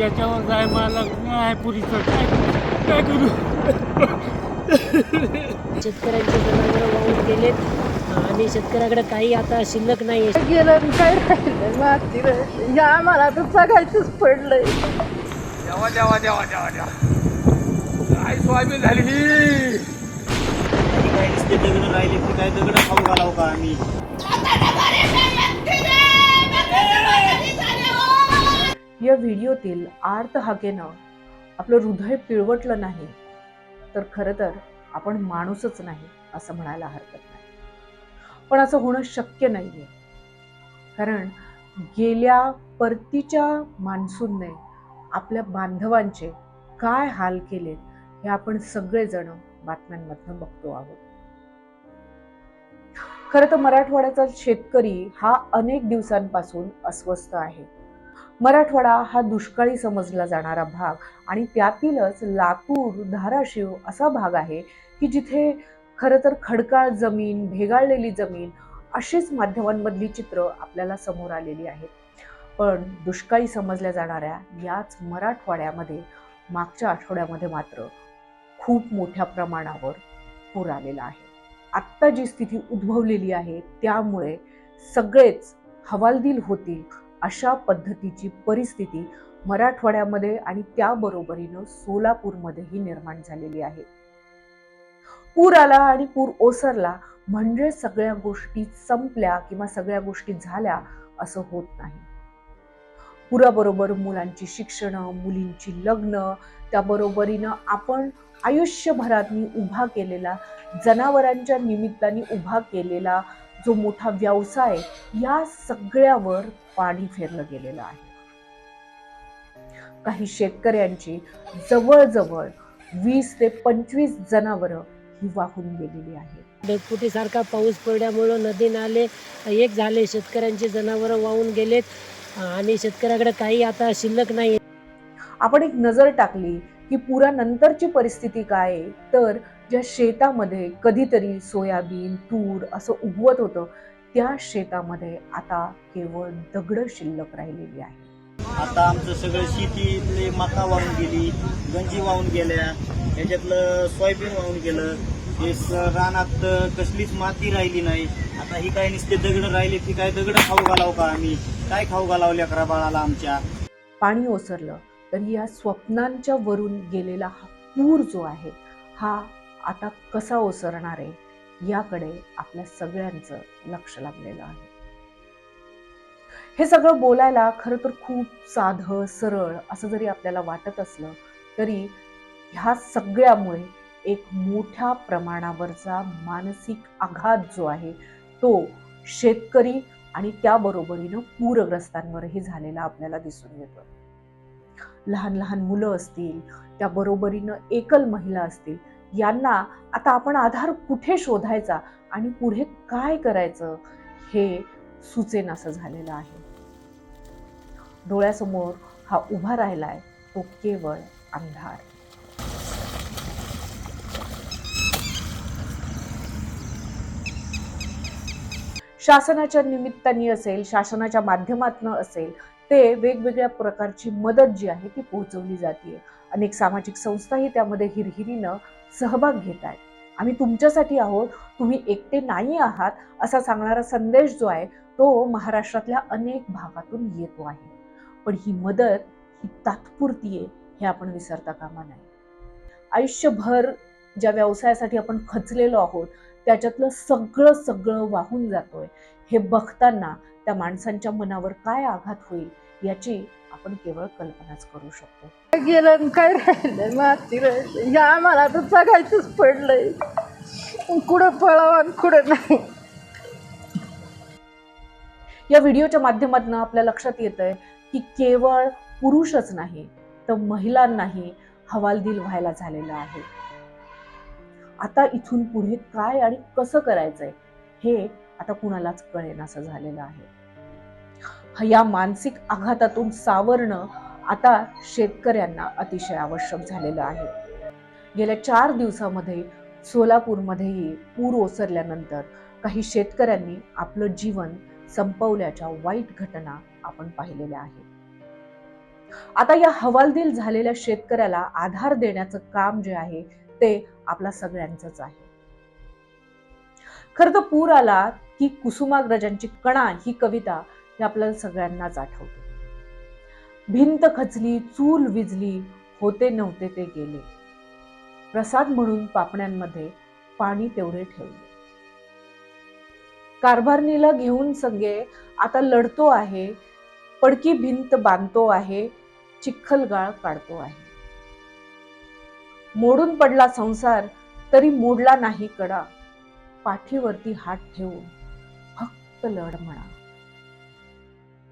याच्यावर जाय मला. नाही पुरीचं काय काय करू? शेतकऱ्यांचे जनावरं वाहून गेलेत आणि शेतकऱ्याकडे काही आता शिल्लक नाही आहे गेलं आणि काय राहिलं माती राहिली. या आम्हाला तर सगायचंच पडलंय. देवा देवा देवा देवा देवा. काय स्वामी झाली. व्हिडिओतील आर्त हाकेनं आपलं हृदय पिळवटलं नाही तर खरं तर आपण माणूसच नाही असं म्हणायला हरकत नाही. पण असं होणं शक्य नाहीये. कारण गेल्या परतीच्या मान्सूनने आपल्या बांधवांचे काय हाल केलेत हे आपण सगळेजण बातम्यांमधनं बघतो आहोत. खरं तर मराठवाड्याचा शेतकरी हा अनेक दिवसांपासून अस्वस्थ आहे. मराठवाडा हा दुष्काळी समजला जाणारा भाग आणि त्यातीलच लातूर धाराशिव असा भाग आहे की जिथे खरं तर खडकाळ जमीन भेगाळलेली जमीन अशीच माध्यमांमधली चित्र आपल्याला समोर आलेली आहेत. पण दुष्काळी समजल्या जाणाऱ्या याच मराठवाड्यामध्ये मागच्या आठवड्यामध्ये मात्र खूप मोठ्या प्रमाणावर पूर आलेला आहे. आत्ता जी स्थिती उद्भवलेली आहे त्यामुळे सगळेच हवालदिल होतील अशा पद्धतीची परिस्थिती मराठवाड्यामध्ये आणि त्याबरोबरीनं सोलापूरमध्येही निर्माण झालेली आहे. पूर आला आणि पूर ओसरला म्हणजे सगळ्या गोष्टी संपल्या किंवा सगळ्या गोष्टी झाल्या असं होत नाही. पुराबरोबर मुलांची शिक्षणं मुलींची लग्न त्याबरोबरीनं आपण आयुष्यभरातनी उभा केलेला जनावरांच्या निमित्ताने उभा केलेला जो मोठा व्यवसाय या सगळ्यावर पाणी फेरलं गेलेलं आहे. काही शेतकऱ्यांची जवळजवळ वीस ते पंचवीस जनावरं ही वाहून गेलेली आहेत. ढगफुटीसारखा पाऊस पडल्यामुळं नदी नाले एक झाले. शेतकऱ्यांचे जनावरं वाहून गेलेत आणि शेतकऱ्याकडे काही आता शिल्लक नाही आपण एक नजर टाकली की पुरानंतरची परिस्थिती काय आहे? तर ज्या शेतामध्ये कधीतरी सोयाबीन तूर असं उगवत होतं त्या शेतामध्ये आता केवळ दगड शिल्लक राहिलेली आहे आता आमचं सगळं शेतीतले मका वाहून गेली गंजी वाहून गेल्या ह्याच्यातलं सोयाबीन वाहून गेलं. हे रानात कसलीच माती राहिली नाही. आता ही काय नुसते दगड राहिले ती काय दगड खाऊ घालाव का आम्ही? काय खाऊ घालाव लेकरा बाळाला आमच्या? पाणी ओसरलं. तर या स्वप्नांच्या वरून गेलेला हा पूर जो आहे हा आता कसा ओसरणार आहे याकडे आपल्या सगळ्यांचं लक्ष लागलेलं आहे. हे सगळं बोलायला खरं तर खूप साधं सरळ असं जरी आपल्याला वाटत असलं तरी ह्या सगळ्यामुळे एक मोठ्या प्रमाणावरचा मानसिक आघात जो आहे तो शेतकरी आणि त्याबरोबरीनं पूरग्रस्तांवरही झालेला आपल्याला दिसून येतो लहान लहान मुलं असतील त्याबरोबरीनं एकल महिला असतील यांना आता आपण आधार कुठे शोधायचा आणि पुढे काय करायचं हे सुचेन असं झालेलं आहे. डोळ्यासमोर हा उभा राहिलाय तो केवळ अंधार. शासनाच्या निमित्ताने असेल शासनाच्या माध्यमातनं असेल ते वेगवेगळ्या प्रकारची मदत जी आहे ती पोहोचवली जाते अनेक सामाजिक संस्थाही त्यामध्ये हिरहिरीनं सहभाग घेत आहेत. आम्ही तुमच्यासाठी आहोत तुम्ही एकटे नाही आहात असा सांगणारा संदेश जो आहे तो महाराष्ट्रातल्या अनेक भागातून येतो आहे. पण ही मदत ही तात्पुरती आहे हे आपण विसरता कामा नये. आयुष्यभर ज्या व्यवसायासाठी आपण खचलेलो आहोत त्याच्यातलं सगळं सगळं वाहून जातोय. हे बघताना त्या माणसांच्या मनावर काय आघात होईल याची आपण केवळ कल्पनाच करू शकतो. गेलं काय राहिलं माती राहिलं या आम्हाला तर सगायचंच पडलंय. कुठं पळावं कुठं नाही. या व्हिडिओच्या माध्यमातून आपल्या लक्षात येत आहे की केवळ पुरुषच नाही तर महिलांनाही हवालदिल व्हायला झालेलं आहे. आता इथून पुढे काय आणि कसं करायचंय हे आता कुणालाच कळेन असं झालेलं आहे. या मानसिक आघातातून सावरणं आता शेतकऱ्यांना अतिशय आवश्यक झालेलं आहे. गेल्या चार दिवसामध्ये सोलापूरमध्येही पूर ओसरल्यानंतर काही शेतकऱ्यांनी आपलं जीवन संपवल्याच्या वाईट घटना आपण पाहिलेल्या आहेत. आता या हवालदिल झालेल्या शेतकऱ्याला आधार देण्याचं काम जे आहे ते आपला सगळ्यांचंच आहे. खरं तर पूर आला की कुसुमाग्रजांची कणा ही कविता ही आपल्याला सगळ्यांनाच आठवते. भिंत खचली चूल विजली होते नव्हते ते गेले. प्रसाद म्हणून पापण्यांमध्ये पाणी तेवढे ठेवले. कारभारणीला घेऊन संगे आता लढतो आहे पडकी भिंत बांधतो आहे चिखलगाळ काढतो आहे. मोडून पडला संसार तरी मोडला नाही कडा. पाठीवरती हात ठेवून फक्त लढ म्हणा.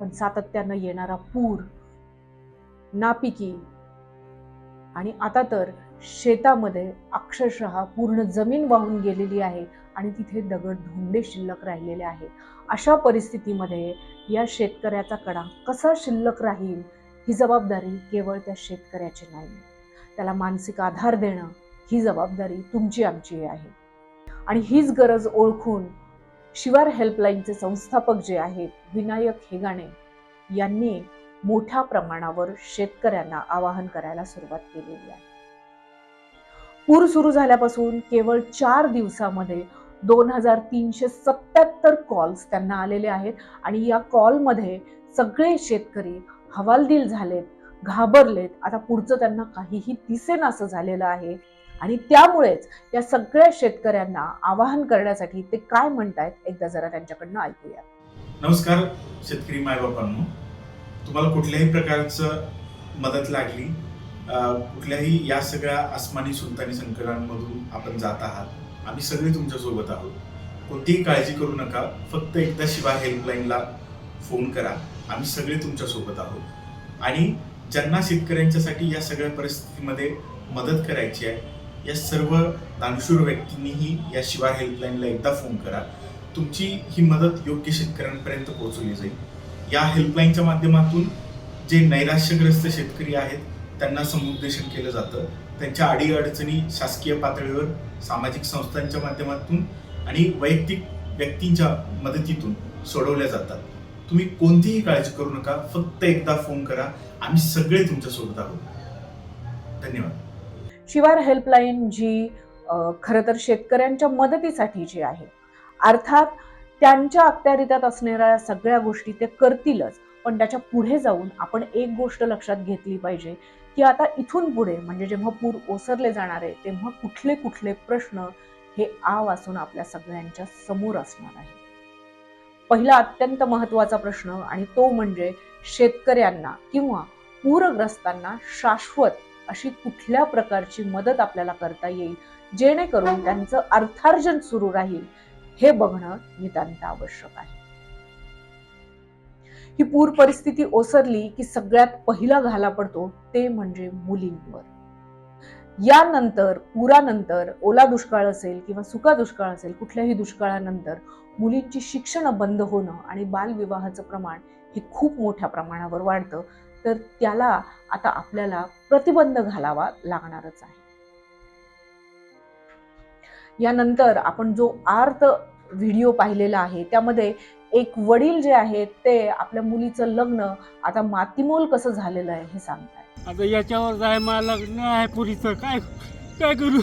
पण सातत्यानं येणारा पूर नापिकी आणि आता तर शेतामध्ये अक्षरशः पूर्ण जमीन वाहून गेलेली आहे आणि तिथे दगड धोंडे शिल्लक राहिलेले आहे अशा परिस्थितीमध्ये या शेतकऱ्याचा कडा कसा शिल्लक राहील? ही जबाबदारी केवळ त्या शेतकऱ्याची नाही. त्याला मानसिक आधार देणं ही जबाबदारी तुमची आमची आहे. आणि हीच गरज ओळखून शिवार हेल्पलाईनचे संस्थापक जे आहेत विनायक हेगाणे यांनी मोठ्या प्रमाणावर शेतकऱ्यांना आवाहन करायला सुरुवात केलेली आहे. पूर सुरू झाल्यापासून केवळ चार दिवसामध्ये दोन हजार तीनशे सत्याहत्तर कॉल्स त्यांना आलेले आहेत आणि या कॉलमध्ये सगळे शेतकरी हवालदिल झालेत. घाबरलेत. आता पुढचं त्यांना काहीही दिसेनासं झालेलं आहे. आणि त्यामुळेच या सगळ्या शेतकऱ्यांना आवाहन करण्यासाठी ते काय म्हणतायत एकदा जरा त्यांच्याकडनं ऐकूया. नमस्कार शेतकरी मायबापांनो. तुम्हाला कुठल्याही प्रकारचं मदत लागली कुठल्याही या सगळ्या आसमानी सुलतानी संकटांमधून आपण जात आहात. आम्ही सगळे तुमच्यासोबत आहोत. कोणतीही काळजी करू नका. फक्त एकदा शिवा हेल्पलाईनला फोन करा. आम्ही सगळे तुमच्यासोबत आहोत. आणि ज्यांना शेतकऱ्यांच्यासाठी या सगळ्या परिस्थितीमध्ये मदत करायची आहे या सर्व दानशूर व्यक्तींनीही या शिवाय हेल्पलाईनला एकदा फोन करा. तुमची ही मदत योग्य शेतकऱ्यांपर्यंत पोहोचवली जाईल. या हेल्पलाईनच्या माध्यमातून जे नैराश्यग्रस्त शेतकरी आहेत त्यांना समुपदेशन केलं जातं. त्यांच्या अडीअडचणी शासकीय पातळीवर सामाजिक संस्थांच्या माध्यमातून आणि वैयक्तिक व्यक्तींच्या मदतीतून सोडवल्या जातात. तुम्ही कोणतीही काळजी करू नका. फक्त एकदा फोन करा. आम्ही सगळे तुमच्यासोबत आहोत. धन्यवाद. शिवार हेल्पलाईन जी खरं तर शेतकऱ्यांच्या मदतीसाठी जी आहे अर्थात त्यांच्या अखत्यारित्यात असणाऱ्या सगळ्या गोष्टी ते करतीलच पण त्याच्या पुढे जाऊन आपण एक गोष्ट लक्षात घेतली पाहिजे की आता इथून पुढे म्हणजे जेव्हा पूर ओसरले जाणार आहे तेव्हा कुठले कुठले प्रश्न हे आ वाचून आपल्या सगळ्यांच्या समोर असणार आहे. पहिला अत्यंत महत्त्वाचा प्रश्न आणि तो म्हणजे शेतकऱ्यांना किंवा पूरग्रस्तांना शाश्वत अशी कुठल्या प्रकारची मदत आपल्याला करता येईल? जेणेकरून त्यांचं अर्थार्जन सुरू राहील हे बघणं नितांत आवश्यक आहे. ही पूर परिस्थिती ओसरली की सगळ्यात पहिला घाला पडतो ते म्हणजे मुलींवर. यानंतर पुरानंतर ओला दुष्काळ असेल किंवा सुका दुष्काळ असेल कुठल्याही दुष्काळानंतर मुलींची शिक्षण बंद होणं आणि बालविवाहाचं प्रमाण हे खूप मोठ्या प्रमाणावर वाढतं तर त्याला आता आपल्याला प्रतिबंध घालावा लागणारच आहे. यानंतर आपण जो आर्त व्हिडिओ पाहिलेला आहे त्यामध्ये एक वडील जे आहेत ते आपल्या मुलीचं लग्न आता मातीमोल कसं झालेलं आहे हे सांगताय आता याच्यावर जाय मला लग्न आहे पुरीचं काय काय करू?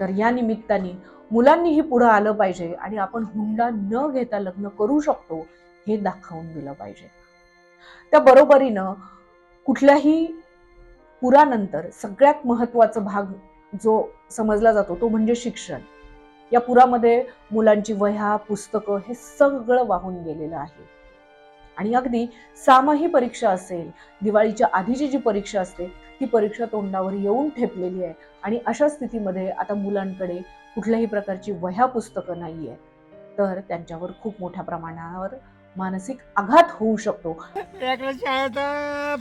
तर या निमित्ताने मुलांनीही पुढं आलं पाहिजे आणि आपण हुंडा न घेता लग्न करू शकतो हे दाखवून दिलं पाहिजे. त्या बरोबरीनं कुठल्याही पुरानंतर सगळ्यात महत्त्वाचा भाग जो समजला जातो तो म्हणजे शिक्षण. या पुरामध्ये मुलांची वह्या पुस्तकं हे सगळं वाहून गेलेलं आहे. आणि अगदी सामाही परीक्षा असेल दिवाळीच्या आधीची जी परीक्षा असते ती परीक्षा तोंडावर येऊन ठेपलेली आहे. आणि अशा स्थितीमध्ये आता मुलांकडे कुठल्याही प्रकारची वह्या पुस्तकं नाही आहे तर त्यांच्यावर खूप मोठ्या प्रमाणावर मानसिक आघात होऊ शकतो. शाळेत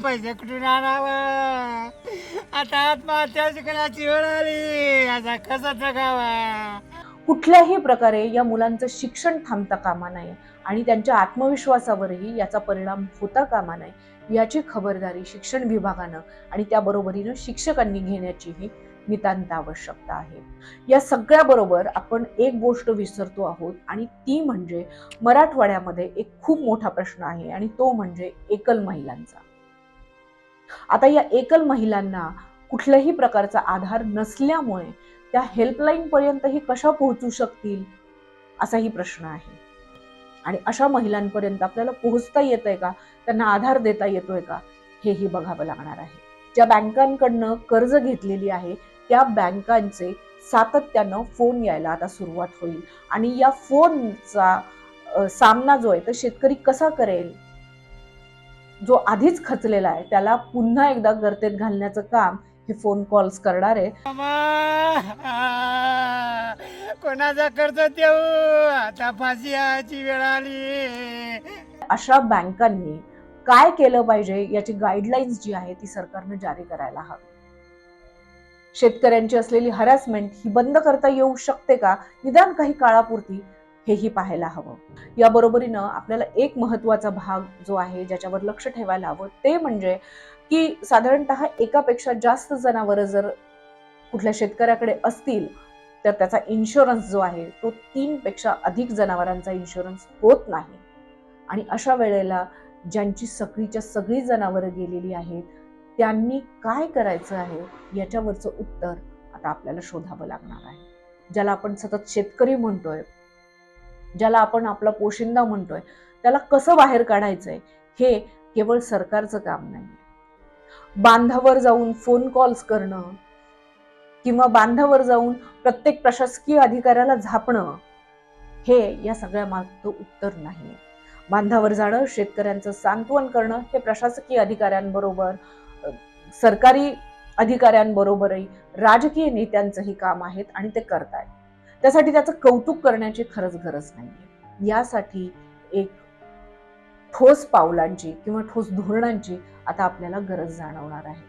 पैसे कुठून आणावा? आता आत्महत्या शिकण्याची वेळ आली. आता कसा जगावा? कुठल्याही प्रकारे या मुलांचं शिक्षण थांबता कामा नये आणि त्यांच्या आत्मविश्वासावरही याचा परिणाम होता कामा नये याची खबरदारी शिक्षण विभागानं आणि त्याबरोबरीनं शिक्षकांनी घेण्याचीही नितांत आवश्यकता आहे. या सगळ्याबरोबर आपण एक गोष्ट विसरतो आहोत आणि ती म्हणजे मराठवाड्यामध्ये एक खूप मोठा प्रश्न आहे आणि तो म्हणजे एकल महिलांचा. आता या एकल महिलांना कुठल्याही प्रकारचा आधार नसल्यामुळे त्या हेल्पलाईन पर्यंतही कशा पोहोचू शकतील असाही प्रश्न आहे. आणि अशा महिलांपर्यंत आपल्याला पोहोचता येतंय का? त्यांना आधार देता येतोय का? हेही बघावं लागणार आहे. ज्या बँकांकडनं कर्ज घेतलेली आहे त्या बँकांचे सातत्यानं फोन यायला आता सुरुवात होईल. आणि या फोनचा सामना जो आहे तो शेतकरी कसा करेल? जो आधीच खचलेला आहे त्याला पुन्हा एकदा गर्तेत घालण्याचं काम हे फोन कॉल्स करणार. आहे कोणाचा कर्ज देऊ? आता फाशी वेळ आली. अशा बँकांनी काय केलं पाहिजे याची गाईडलाईन्स जी आहे ती सरकारनं जारी करायला हवी. शेतकऱ्यांची असलेली हरॅसमेंट ही बंद करता येऊ शकते का? निदान काही काळापुरती हेही पाहायला हवं. या बरोबरीनं आपल्याला एक महत्त्वाचा भाग जो आहे ज्याच्यावर लक्ष ठेवायला हवं ते म्हणजे की साधारणतः एकापेक्षा जास्त जनावरं जर कुठल्या शेतकऱ्याकडे असतील तर त्याचा इन्शुरन्स जो आहे तो तीनपेक्षा अधिक जनावरांचा इन्शुरन्स होत नाही. आणि अशा वेळेला ज्यांची सगळीच्या सगळी जनावरं गेलेली आहेत त्यांनी काय करायचं आहे याच्यावरचं उत्तर आता आपल्याला शोधावं लागणार आहे. ज्याला आपण सतत शेतकरी म्हणतोय ज्याला आपण आपला पोशिंदा म्हणतोय त्याला कसं बाहेर काढायचंय हे केवळ सरकारचं काम नाही बांधावर जाऊन फोन कॉल्स करणं किंवा बांधावर जाऊन प्रत्येक प्रशासकीय अधिकाऱ्याला झापणं हे या सगळ्या मागचं उत्तर नाही बांधावर जाणं शेतकऱ्यांचं सांत्वन करणं हे प्रशासकीय अधिकाऱ्यांबरोबर सरकारी अधिकाऱ्यांबरोबरही राजकीय नेत्यांचंही काम आहेत आणि ते करतायत. त्यासाठी त्याचं कौतुक करण्याची खरंच गरज नाही यासाठी एक ठोस पावलांची किंवा ठोस धोरणांची आता आपल्याला गरज जाणवणार आहे.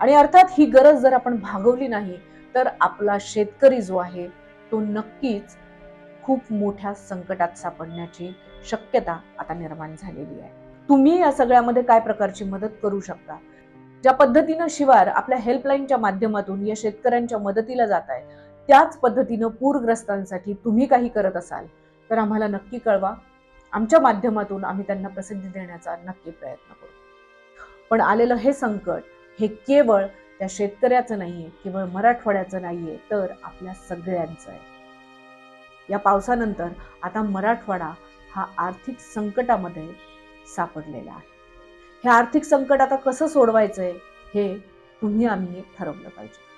आणि अर्थात ही गरज जर आपण भागवली नाही तर आपला शेतकरी जो आहे तो नक्कीच खूप मोठ्या संकटात सापडण्याची शक्यता आता निर्माण झालेली आहे. तुम्ही या सगळ्यामध्ये काय प्रकारची मदत करू शकता? ज्या पद्धतीनं शिवार आपल्या हेल्पलाईनच्या माध्यमातून या शेतकऱ्यांच्या मदतीला जात आहे त्याच पद्धतीनं पूरग्रस्तांसाठी तुम्ही काही करत असाल तर आम्हाला नक्की कळवा. आमच्या माध्यमातून आम्ही त्यांना प्रसिद्धी देण्याचा नक्की प्रयत्न करू. पण आलेलं हे संकट हे केवळ त्या शेतकऱ्याचं नाहीये केवळ मराठवाड्याचं नाहीये तर आपल्या सगळ्यांचं आहे. या पावसानंतर आता मराठवाडा हा आर्थिक संकटामध्ये सापडलेला आहे. हे आर्थिक संकट आता कसं सोडवायचंय हे तुम्ही आम्ही ठरवलं पाहिजे.